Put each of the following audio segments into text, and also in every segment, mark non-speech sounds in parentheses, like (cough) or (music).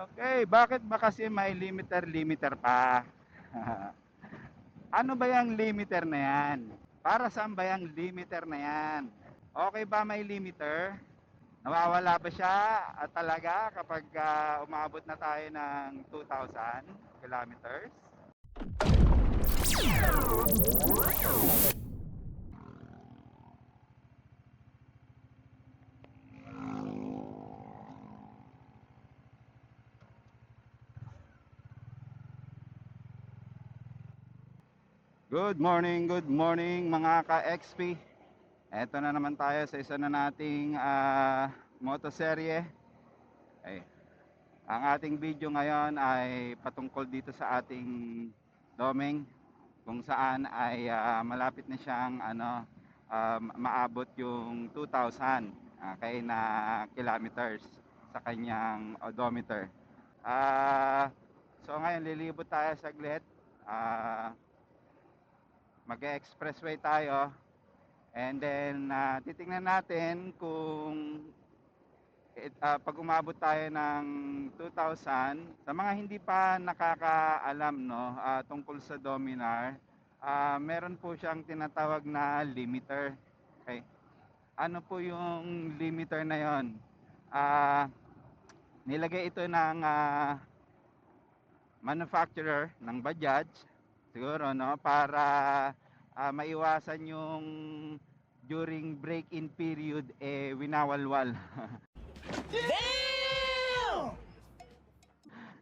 Okay, bakit ba kasi may limiter-limiter pa? (laughs) ano ba yung limiter na yan? Para saan ba yung limiter na yan? Okay ba may limiter? Nawawala ba siya at talaga kapag ah, umabot na tayo ng 2,000 kilometers? Good morning, good morning mga ka-XP. Eto na naman tayo sa isa na nating ah, motoserye. Ay, ang ating video ngayon ay patungkol dito sa ating doming kung saan ay ah, malapit na siyang ano ah, maabot yung 2,000 okay, na kilometers sa kanyang odometer. Ah, so ngayon lilibot tayo saglit. Ah, mag-expressway tayo. And then ah, titingnan natin kung it, ah, pag umabot tayo ng 2,000 sa mga hindi pa nakakaalam no ah, tungkol sa Dominar ah, meron po siyang tinatawag na limiter. Okay. Ano po yung limiter na yon ah nilagay ito ng ah, manufacturer ng Bajaj siguro no? Para ah, maiwasan yung during break-in period eh winawalwal. (laughs)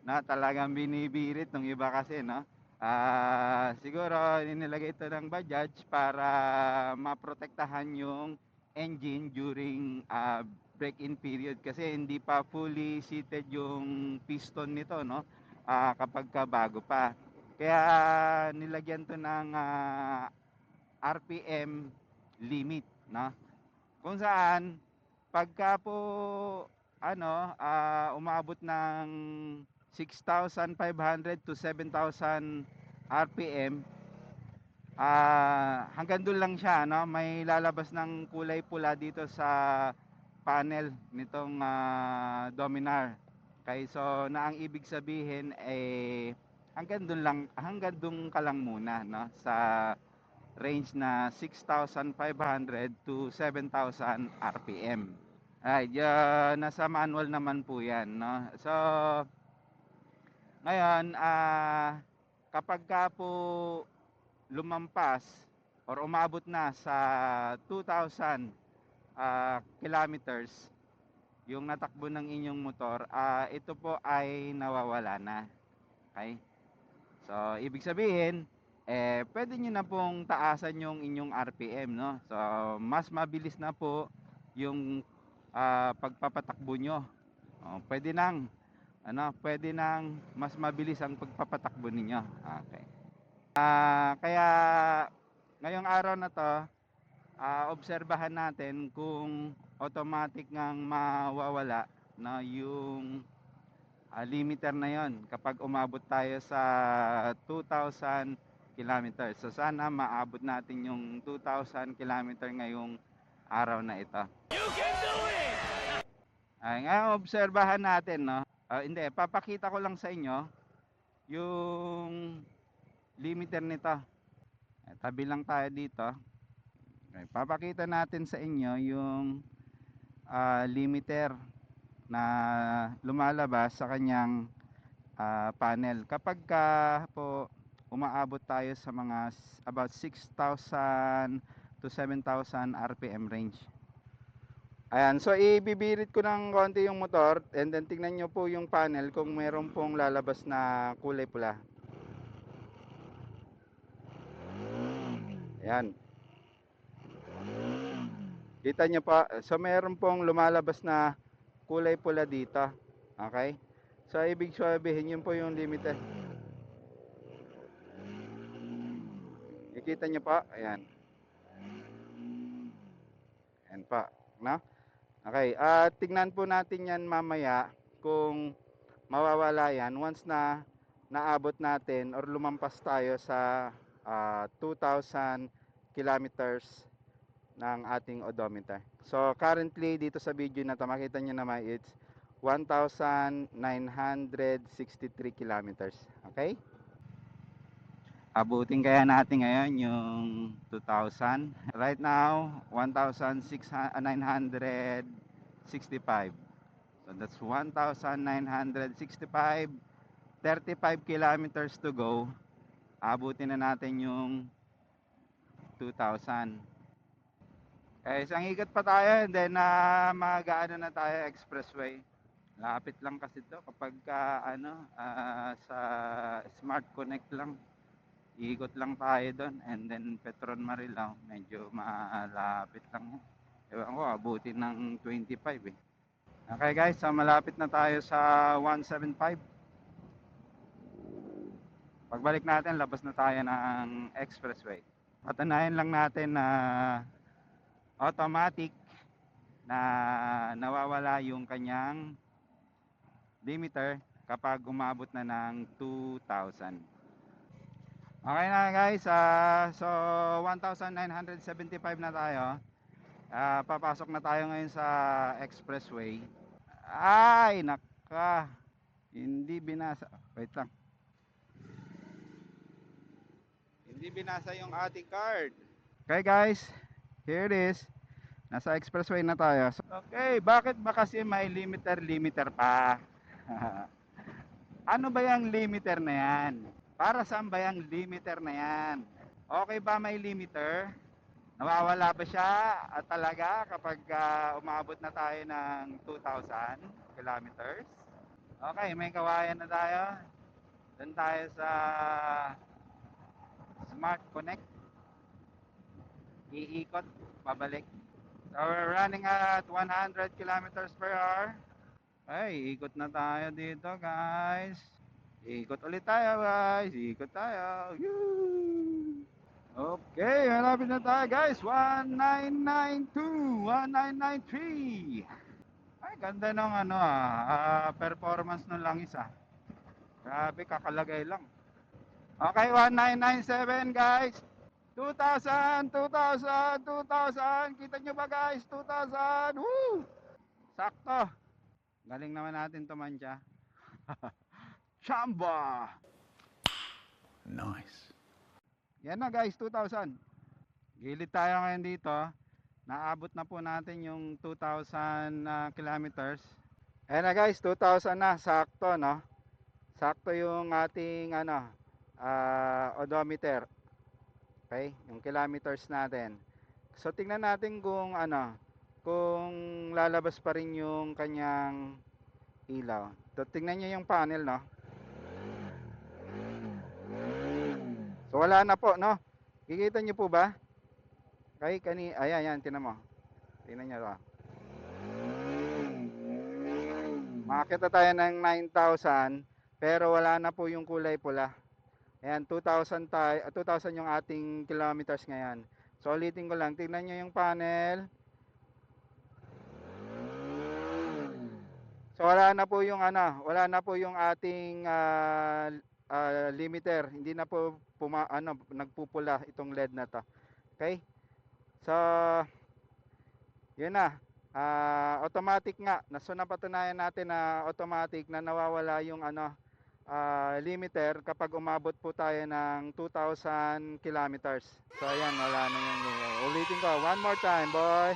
Na talagang binibirit ng iba kasi no? Ah siguro inilagay ito ng Bajaj para maprotektahan yung engine during ah, break-in period. Kasi hindi pa fully seated yung piston nito no? Ah, kapag ka bago pa kaya nilagyan to ng ah, RPM limit, no? Kung saan pagka po ano, ah, umabot ng 6,500 to 7,000 RPM, ah, hanggang doon lang siya, no? May lalabas ng kulay pula dito sa panel nitong ah, Dominar. Okay, so na ang ibig sabihin eh hanggang doon lang hanggang doon ka lang muna no sa range na 6,500 to 7,000 RPM. Ay, uh, nasa manual naman po 'yan no. So ngayon ah kapag ka po lumampas or umabot na sa 2,000 ah, kilometers yung natakbo ng inyong motor, ah ito po ay nawawala na. Okay? So, ibig sabihin, eh, pwede nyo na pong taasan yung inyong RPM, no? So, mas mabilis na po yung ah, pagpapatakbo nyo. Oh, pwede nang, ano, pwede nang mas mabilis ang pagpapatakbo ninyo. Okay. Ah, kaya, ngayong araw na to, ah, obserbahan natin kung automatic ngang mawawala na yung ah, limiter na yon kapag umabot tayo sa 2,000 kilometers. So sana maabot natin yung 2,000 kilometer ngayong araw na ito. You can do it! Ay, nga obserbahan natin, no? Ah, hindi, papakita ko lang sa inyo yung limiter nito. Eh, tabi lang tayo dito. Okay, papakita natin sa inyo yung ah, limiter na lumalabas sa kanyang ah, panel. Kapag ka po umaabot tayo sa mga about 6,000 to 7,000 RPM range. Ayan, so ibibirit ko ng konti yung motor and then tingnan nyo po yung panel kung meron pong lalabas na kulay pula. Ayan. Kita nyo pa, so meron pong lumalabas na kulay pula dito. Okay? So ibig sabihin yun po yung limiter. Nakikita nyo pa? Ayan. Ayan pa. No? Okay. At tignan po natin yan mamaya kung mawawala yan once na naabot natin or lumampas tayo sa ah, 2,000 kilometers ng ating odometer. So currently dito sa video na to makita nyo naman it's 1,963 kilometers. Okay? Abutin kaya natin ngayon yung 2,000. Right now, 1,965. So that's 1,965. 35 kilometers to go. Abutin na natin yung 2,000. Isang ikot pa tayo and then na magaano na tayo expressway. Lapit lang kasi to kapag ka, ano ah, sa Smart Connect lang. Ikot lang tayo doon and then Petron Marilao medyo malapit lang. Ewan ko, abutin ng 25 eh. Okay guys, so malapit na tayo sa 175. Pagbalik natin, labas na tayo ng expressway. Patunayan lang natin na automatic na nawawala yung kanyang limiter kapag umabot na ng 2,000. Okay na guys, ah, so 1,975 na tayo. Ah, papasok na tayo ngayon sa expressway. Ay, naka. Hindi binasa. Wait lang. Hindi binasa yung ating card. Okay guys, here it is. Nasa expressway na tayo. So, okay, bakit ba kasi may limiter-limiter pa? (laughs) ano ba yung limiter na yan? Para saan ba yung limiter na yan? Okay ba may limiter? Nawawala ba siya at talaga kapag ah, umabot na tayo ng 2,000 kilometers? Okay, may kawayan na tayo. Doon tayo sa Smart Connect. Iikot, pabalik. So we're running at 100 kilometers per hour. Ay, ikot na tayo dito, guys. Ikot ulit tayo, guys. Ikot tayo. Yoo! Okay, malapit na tayo, guys. 1992, 1993. Ay, ganda ng ano ah, ah, performance ng langis ah. Grabe, kakalagay lang. Okay, 1997 guys. 2,000, 2,000, 2,000. Kita nyo ba guys? 2,000. Woo! Sakto. Galing naman natin tumansya. (laughs) Chamba! Nice. Yan na guys, 2,000. Gilid tayo ngayon dito. Naabot na po natin yung 2,000 na kilometers. Ayan na guys, 2,000 na. Sakto, no? Sakto yung ating ano, ah, odometer. Okay? Yung kilometers natin. So tingnan natin kung ano, kung lalabas pa rin yung kanyang ilaw. So tingnan niyo yung panel, no? So wala na po, no? Kikita niyo po ba? Kay kani, ayan, ayan, tinan mo. Tingnan niyo to. Makakita tayo ng 9,000 pero wala na po yung kulay pula. Ayan, 2,000 tayo, ah, 2,000 yung ating kilometers ngayon. So ulitin ko lang, tingnan niyo yung panel. So wala na po yung ano, wala na po yung ating ah, ah, limiter. Hindi na po puma, ano, nagpupula itong LED na to. Okay? So yun na. Ah, automatic nga. So natin na automatic na nawawala yung ano ah, limiter kapag umabot po tayo ng 2,000 kilometers. So ayan, wala na yung ulitin ko. One more time, boy.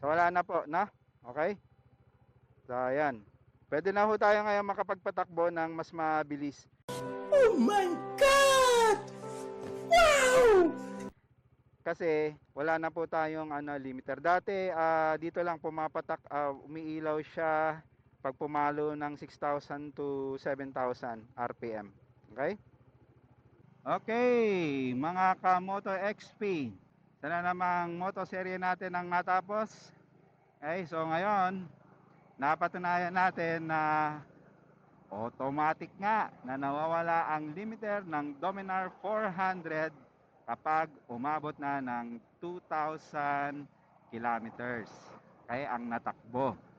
So wala na po, na? Okay? So ayan. Pwede na ho tayo ngayon makapagpatakbo ng mas mabilis. Oh my God! Wow! Kasi wala na po tayong ano limiter. Dati ah, dito lang pumapatak ah, umiilaw siya pag pumalo ng 6,000 to 7,000 RPM. Okay? Okay, mga ka-Moto XP. Sana namang moto serye natin ang natapos. Okay, so ngayon, napatunayan natin na automatic nga na nawawala ang limiter ng Dominar 400 kapag umabot na ng 2,000 kilometers. Kaya ang natakbo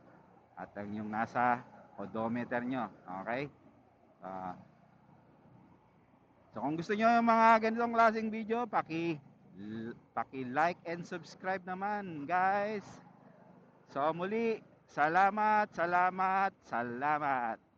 at ang yung nasa odometer nyo. Okay? Ah, so kung gusto nyo yung mga ganitong klaseng video, paki paki like and subscribe naman guys. So muli, Salamat, salamat, salamat.